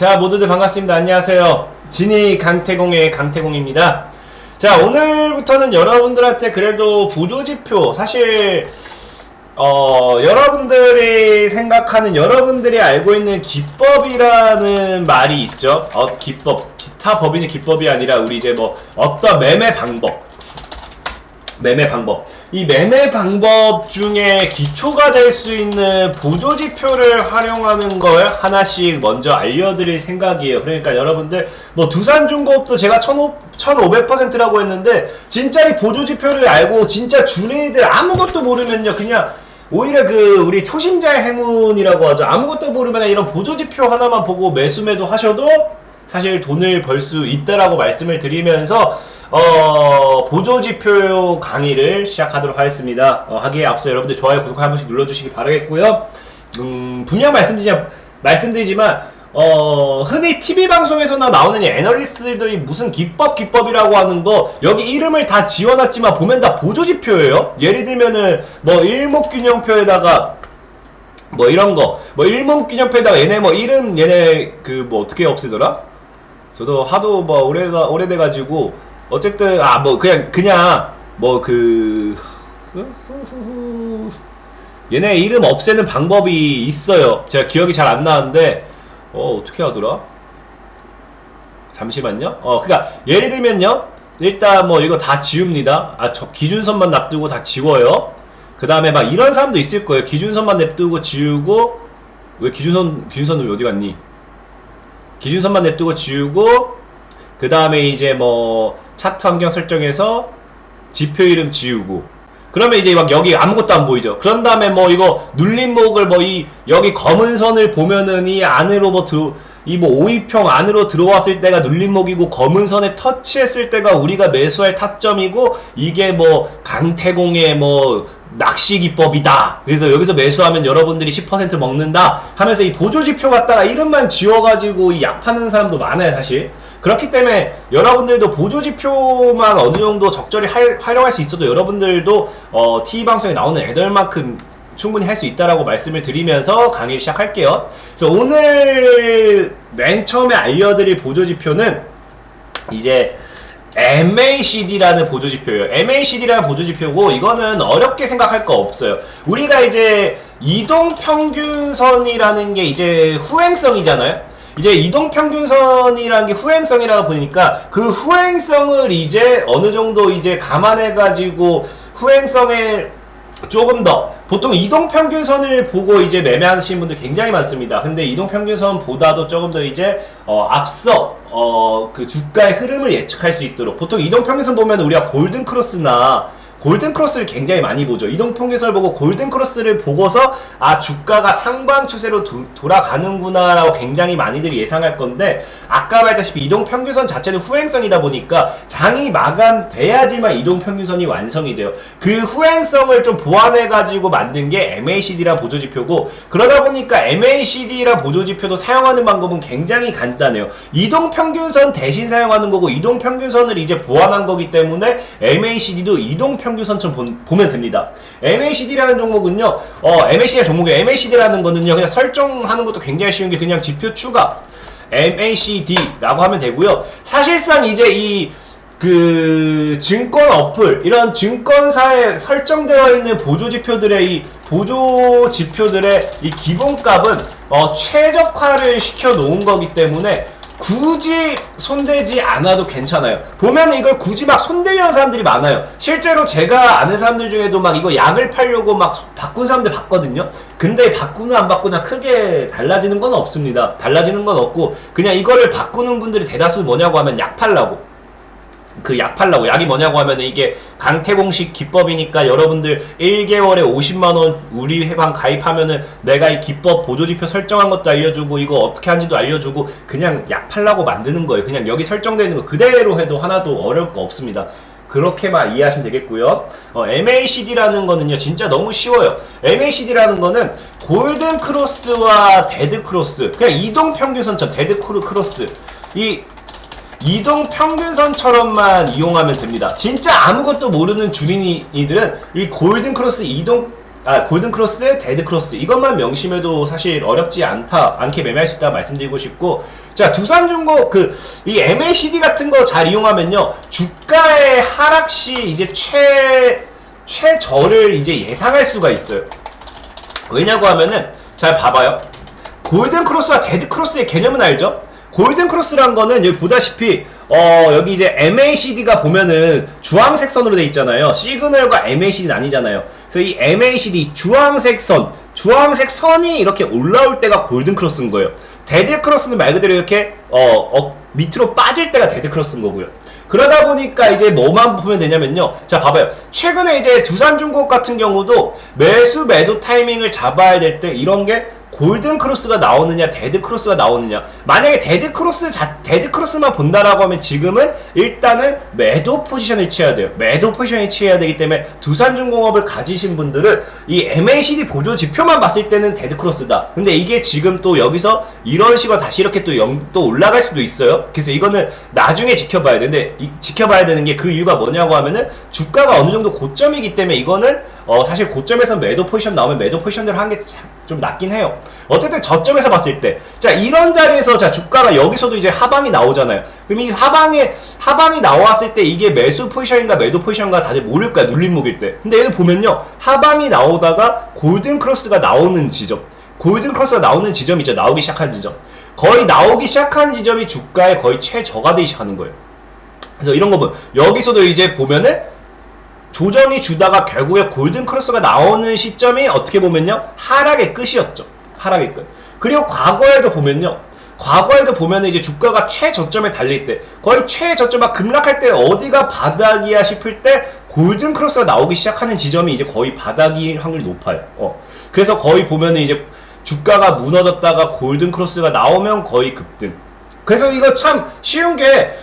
자, 모두들 반갑습니다. 안녕하세요. 진이 강태공의 강태공입니다. 자, 오늘부터는 여러분들한테 그래도 보조지표, 사실, 어, 여러분들이 생각하는, 여러분들이 알고 있는 기법이라는 말이 있죠. 어, 기법, 기타 법인의 기법이 아니라 우리 이제 뭐, 어떤 매매 방법. 매매 방법. 이 매매 방법 중에 기초가 될 수 있는 보조 지표를 활용하는 걸 하나씩 먼저 알려드릴 생각이에요. 그러니까 여러분들, 뭐 두산중공업도 제가 1500%라고 했는데, 진짜 이 보조 지표를 알고 진짜 준애들 아무것도 모르면요, 그냥 오히려 그 우리 초심자의 행운이라고 하죠. 아무것도 모르면 이런 보조지표 하나만 보고 매수매도 하셔도 사실 돈을 벌 수 있다라고 말씀을 드리면서 어, 보조지표 강의를 시작하도록 하겠습니다. 어, 하기에 앞서 여러분들 좋아요, 구독 한 번씩 눌러주시기 바라겠고요. 음, 분명 말씀드리자, 말씀드리지만 어, 흔히 TV 방송에서나 나오는 이 애널리스트들이 무슨 기법 기법이라고 하는 거 여기 이름을 다 지워놨지만 보면 다 보조지표예요. 예를 들면은 뭐 일목균형표에다가 뭐 이런 거, 뭐 일목균형표에다가 얘네 뭐 이름 얘네 그 뭐 어떻게 없애더라? 저도 하도 뭐 오래가 오래돼가지고 어쨌든 아 뭐 그냥 그냥 뭐 그 얘네 이름 없애는 방법이 있어요. 제가 기억이 잘 안 나는데 어 어떻게 하더라? 잠시만요. 어 그러니까 예를 들면요. 일단 뭐 이거 다 지웁니다. 아 저 기준선만 놔두고 다 지워요. 그 다음에 막 이런 사람도 있을 거예요. 기준선만 냅두고 지우고 왜 기준선 기준선은 왜 어디 갔니? 기준선만 냅두고 지우고 그 다음에 이제 뭐 차트 환경 설정해서 지표 이름 지우고 그러면 이제 막 여기 아무것도 안 보이죠. 그런 다음에 뭐 이거 눌림목을 뭐 이 여기 검은 선을 보면은 이 안으로 뭐 들어 이뭐 오이평 안으로 들어왔을 때가 눌림목이고 검은 선에 터치했을 때가 우리가 매수할 타점이고 이게 뭐 강태공의 뭐 낚시 기법이다. 그래서 여기서 매수하면 여러분들이 10% 먹는다 하면서 이 보조 지표 갖다가 이름만 지워가지고 이 약 파는 사람도 많아요, 사실. 그렇기 때문에 여러분들도 보조 지표만 어느 정도 적절히 할- 활용할 수 있어도 여러분들도 어, TV 방송에 나오는 애들만큼 충분히 할 수 있다라고 말씀을 드리면서 강의를 시작할게요. 그래서 오늘 맨 처음에 알려드릴 보조 지표는 이제 MACD라는 보조 지표예요. MACD라는 보조 지표고 이거는 어렵게 생각할 거 없어요. 우리가 이제 이동 평균선이라는 게 이제 후행성이잖아요. 이제 이동 평균선이라는 게 후행성이라고 보니까 그 후행성을 이제 어느 정도 이제 감안해 가지고 후행성에 조금 더 보통 이동 평균선을 보고 이제 매매하시는 분들 굉장히 많습니다. 근데 이동 평균선보다도 조금 더 이제 어, 앞서 어, 그 주가의 흐름을 예측할 수 있도록 보통 이동 평균선 보면 우리가 골든 크로스나 골든 크로스를 굉장히 많이 보죠. 이동 평균선을 보고 골든 크로스를 보고서 아 주가가 상방 추세로 도, 돌아가는구나라고 굉장히 많이들 예상할 건데 아까 말했다시피 이동 평균선 자체는 후행성이다 보니까 장이 마감돼야지만 이동 평균선이 완성이 돼요. 그 후행성을 좀 보완해 가지고 만든 게 MACD란 보조 지표고 그러다 보니까 MACD란 보조 지표도 사용하는 방법은 굉장히 간단해요. 이동 평균선 대신 사용하는 거고 이동 평균선을 이제 보완한 거기 때문에 MACD도 이동 평균 선처럼 본- 보면 됩니다. MACD라는 종목은요, 어, MACD 종목에 MACD라는 거는요, 그냥 설정하는 것도 굉장히 쉬운 게 그냥 지표 추가 MACD라고 하면 되고요. 사실상 이제 이 그 증권 어플 이런 증권사에 설정되어 있는 보조 지표들의 이 보조 지표들의 이 기본값은 어, 최적화를 시켜 놓은 거기 때문에 굳이 손대지 않아도 괜찮아요. 보면 이걸 굳이 막 손대려는 사람들이 많아요. 실제로 제가 아는 사람들 중에도 막 이거 약을 팔려고 막 바꾼 사람들 봤거든요. 근데 바꾸나 안 바꾸나 크게 달라지는 건 없습니다. 달라지는 건 없고 그냥 이거를 바꾸는 분들이 대다수 뭐냐고 하면 약 팔라고. 그 약 팔라고. 약이 뭐냐고 하면 이게 강태공식 기법이니까 여러분들 1개월에 50만원 우리 회방 가입하면은 내가 이 기법 보조지표 설정한 것도 알려주고 이거 어떻게 하는지도 알려주고 그냥 약 팔라고 만드는 거예요. 그냥 여기 설정되어 있는 거 그대로 해도 하나도 어려울 거 없습니다. 그렇게만 이해하시면 되겠고요. 어, MACD라는 거는요 진짜 너무 쉬워요. MACD라는 거는 골든 크로스와 데드 크로스 그냥 이동 평균선처럼 데드 크로- 크로스. 이 이동 평균선처럼만 이용하면 됩니다. 진짜 아무것도 모르는 주린이들은 이 골든 크로스 이동 아 골든 크로스, 데드 크로스 이것만 명심해도 사실 어렵지 않다 않게 매매할 수 있다 말씀드리고 싶고 자 두산중고 그 이 MACD 같은 거 잘 이용하면요 주가의 하락 시 이제 최 최저를 이제 예상할 수가 있어요. 왜냐고 하면은 잘 봐봐요. 골든 크로스와 데드 크로스의 개념은 알죠? 골든 크로스란 거는 여기 보다시피 어 여기 이제 MACD가 보면은 주황색 선으로 돼 있잖아요. 시그널과 MACD는 아니잖아요. 그래서 이 MACD 주황색 선, 주황색 선이 이렇게 올라올 때가 골든 크로스인 거예요. 데드 크로스는 말 그대로 이렇게 어, 어 밑으로 빠질 때가 데드 크로스인 거고요. 그러다 보니까 이제 뭐만 보면 되냐면요. 자, 봐봐요. 최근에 이제 두산중국 같은 경우도 매수 매도 타이밍을 잡아야 될 때 이런 게 골든 크로스가 나오느냐, 데드 크로스가 나오느냐. 만약에 데드 크로스 자, 데드 크로스만 본다라고 하면 지금은 일단은 매도 포지션을 취해야 돼요. 매도 포지션을 취해야 되기 때문에 두산중공업을 가지신 분들은 이 MACD 보조 지표만 봤을 때는 데드 크로스다. 근데 이게 지금 또 여기서 이런 식으로 다시 이렇게 또, 영, 또 올라갈 수도 있어요. 그래서 이거는 나중에 지켜봐야 되는데 이, 지켜봐야 되는 게 그 이유가 뭐냐고 하면은 주가가 어느 정도 고점이기 때문에 이거는 어, 사실 고점에서 매도 포지션 나오면 매도 포지션대로 하는 게 좀 낫긴 해요. 어쨌든 저점에서 봤을 때, 자, 이런 자리에서 자, 주가가 여기서도 이제 하방이 나오잖아요. 그럼 이 하방에, 하방이 나왔을 때 이게 매수 포지션인가 매도 포지션인가 다들 모를 거야, 눌림목일 때. 근데 얘를 보면요. 하방이 나오다가 골든 크로스가 나오는 지점. 골든 크로스가 나오는 지점이 있죠. 나오기 시작한 지점. 거의 나오기 시작한 지점이 주가의 거의 최저가 되기 시작하는 거예요. 그래서 이런 거 보면, 여기서도 이제 보면은 조정이 주다가 결국에 골든 크로스가 나오는 시점이 어떻게 보면요 하락의 끝이었죠. 하락의 끝. 그리고 과거에도 보면요 과거에도 보면은 이제 주가가 최저점에 달릴 때 거의 최저점 막 급락할 때 어디가 바닥이야 싶을 때 골든 크로스가 나오기 시작하는 지점이 이제 거의 바닥일 확률이 높아요. 어. 그래서 거의 보면은 이제 주가가 무너졌다가 골든 크로스가 나오면 거의 급등. 그래서 이거 참 쉬운 게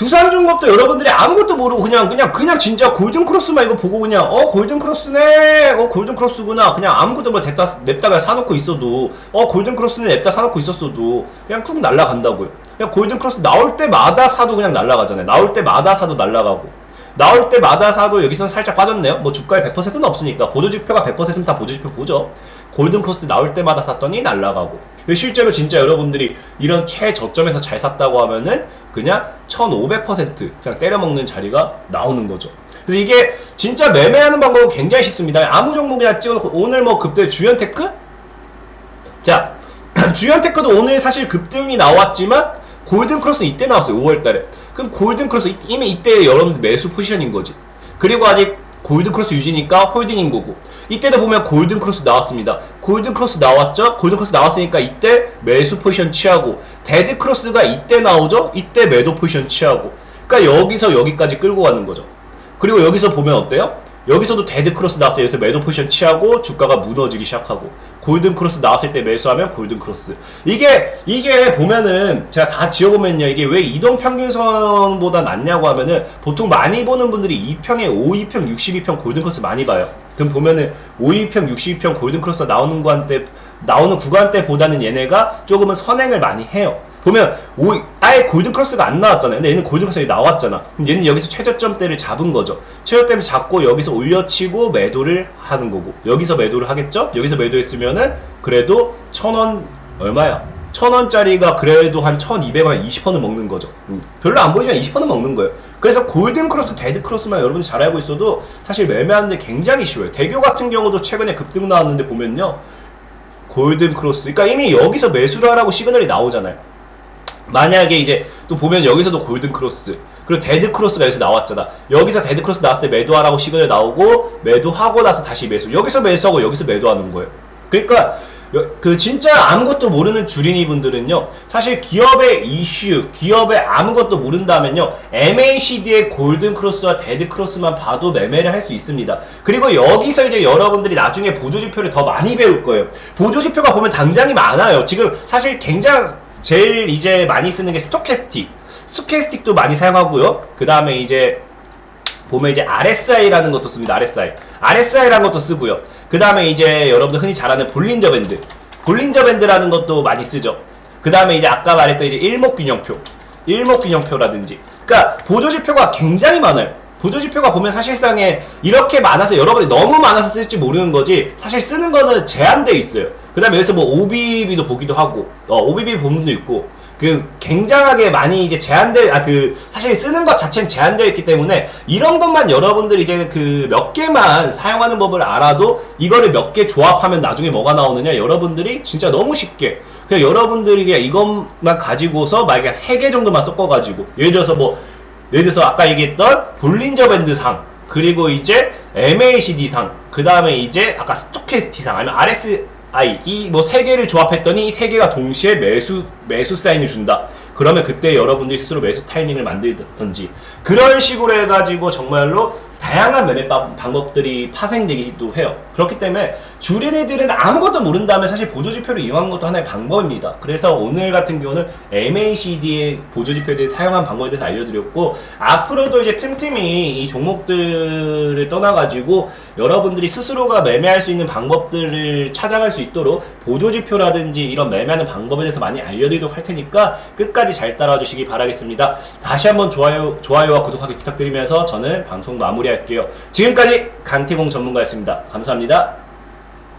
두산중공업도 여러분들이 아무것도 모르고 그냥 그냥 그냥 진짜 골든 크로스만 이거 보고 그냥 어 골든 크로스네 어 골든 크로스구나 그냥 아무것도 뭐 냅다 냅다가 사놓고 있어도 어 골든 크로스는 냅다 사놓고 있었어도 그냥 쿡 날라간다고요. 그냥 골든 크로스 나올 때마다 사도 그냥 날라가잖아요. 나올 때마다 사도 날라가고 나올 때마다 사도 여기서 살짝 빠졌네요. 뭐 주가에 100%는 없으니까 보조지표가 100%는 다 보조지표 보죠. 골든 크로스 나올 때마다 샀더니 날라가고 실제로 진짜 여러분들이 이런 최저점에서 잘 샀다고 하면은 그냥 1500% 그냥 때려먹는 자리가 나오는 거죠. 그래서 이게 진짜 매매하는 방법은 굉장히 쉽습니다. 아무 종목 그냥 찍어 오늘 뭐 급등 주연테크? 자, 주연테크도 오늘 사실 급등이 나왔지만 골든 크로스 이때 나왔어요. 5월 달에. 그럼 골든 크로스 이미 이때 여러분 매수 포지션인 거지. 그리고 아직 골든 크로스 유지니까 홀딩인 거고. 이때도 보면 골든 크로스 나왔습니다. 골든 크로스 나왔죠? 골든 크로스 나왔으니까 이때 매수 포지션 취하고 데드 크로스가 이때 나오죠? 이때 매도 포지션 취하고. 그러니까 여기서 여기까지 끌고 가는 거죠. 그리고 여기서 보면 어때요 여기서도 데드 크로스 나왔어요. 여기서 매도 포지션 취하고 주가가 무너지기 시작하고 골든 크로스 나왔을 때 매수하면 골든 크로스. 이게 이게 보면은 제가 다 지어 보면요. 이게 왜 이동 평균선보다 낫냐고 하면은 보통 많이 보는 분들이 2평에 5, 2평, 62평 골든 크로스 많이 봐요. 그럼 보면은 5, 2평, 62평 골든 크로스 나오는 구간 때 나오는 구간 때보다는 얘네가 조금은 선행을 많이 해요. 보면 오, 아예 골든 크로스가 안 나왔잖아요. 근데 얘는 골든 크로스가 나왔잖아. 얘는 여기서 최저점대를 잡은 거죠. 최저점을 잡고 여기서 올려치고 매도를 하는 거고 여기서 매도를 하겠죠? 여기서 매도했으면은 그래도 천 원 얼마야? 천 원짜리가 그래도 한 1200원 20%는 먹는 거죠. 음, 별로 안 보이지만 20%는 먹는 거예요. 그래서 골든 크로스, 데드 크로스만 여러분이 잘 알고 있어도 사실 매매하는데 굉장히 쉬워요. 대교 같은 경우도 최근에 급등 나왔는데 보면요. 골든 크로스. 그러니까 이미 여기서 매수를 하라고 시그널이 나오잖아요. 만약에 이제 또 보면 여기서도 골든 크로스 그리고 데드 크로스가 여기서 나왔잖아. 여기서 데드 크로스 나왔을 때 매도하라고 시그널 나오고 매도하고 나서 다시 매수. 여기서 매수하고 여기서 매도하는 거예요. 그러니까 그 진짜 아무것도 모르는 주린이 분들은요 사실 기업의 이슈 기업의 아무것도 모른다면요 MACD의 골든 크로스와 데드 크로스만 봐도 매매를 할 수 있습니다. 그리고 여기서 이제 여러분들이 나중에 보조지표를 더 많이 배울 거예요. 보조지표가 보면 당장이 많아요. 지금 사실 굉장히 제일 이제 많이 쓰는 게 스토캐스틱. 스토캐스틱도 많이 사용하고요. 그 다음에 이제 보면 이제 RSI라는 것도 씁니다. RSI. RSI라는 것도 쓰고요. 그 다음에 이제 여러분들 흔히 잘 아는 볼린저 밴드. 볼린저 밴드라는 것도 많이 쓰죠. 그 다음에 이제 아까 말했던 이제 일목균형표. 일목균형표라든지. 그러니까 보조지표가 굉장히 많아요. 보조지표가 보면 사실상에 이렇게 많아서 여러분이 너무 많아서 쓸지 모르는 거지 사실 쓰는 거는 제한돼 있어요. 그 다음에 여기서 뭐 OBB도 보기도 하고 어, OBB 부분도 있고 그 굉장하게 많이 이제 제한될 아 그 사실 쓰는 것 자체는 제한되어 있기 때문에 이런 것만 여러분들이 이제 그 몇 개만 사용하는 법을 알아도 이거를 몇 개 조합하면 나중에 뭐가 나오느냐 여러분들이 진짜 너무 쉽게 그냥 여러분들이 그냥 이것만 가지고서 만약에 세 개 정도만 섞어가지고 예를 들어서 뭐 예를 들어서 아까 얘기했던 볼린저 밴드 상 그리고 이제 MACD 상 그 다음에 이제 아까 스토캐스티 상 아니면 RSI 이 뭐 세 개를 조합했더니 이 세 개가 동시에 매수 매수 사인을 준다. 그러면 그때 여러분들이 스스로 매수 타이밍을 만들든지 그런 식으로 해가지고 정말로 다양한 매매 바- 방법들이 파생되기도 해요. 그렇기 때문에 주린이들은 아무것도 모른 다음에 사실 보조지표를 이용한 것도 하나의 방법입니다. 그래서 오늘 같은 경우는 MACD의 보조지표에 대해 사용한 방법에 대해서 알려드렸고 앞으로도 이제 틈틈이 이 종목들을 떠나가지고 여러분들이 스스로가 매매할 수 있는 방법들을 찾아갈 수 있도록 보조지표라든지 이런 매매하는 방법에 대해서 많이 알려드리도록 할 테니까 끝까지 잘 따라와 주시기 바라겠습니다. 다시 한번 좋아요, 좋아요와 구독하기 부탁드리면서 저는 방송 마무리 할게요. 지금까지 강태공 전문가였습니다. 감사합니다.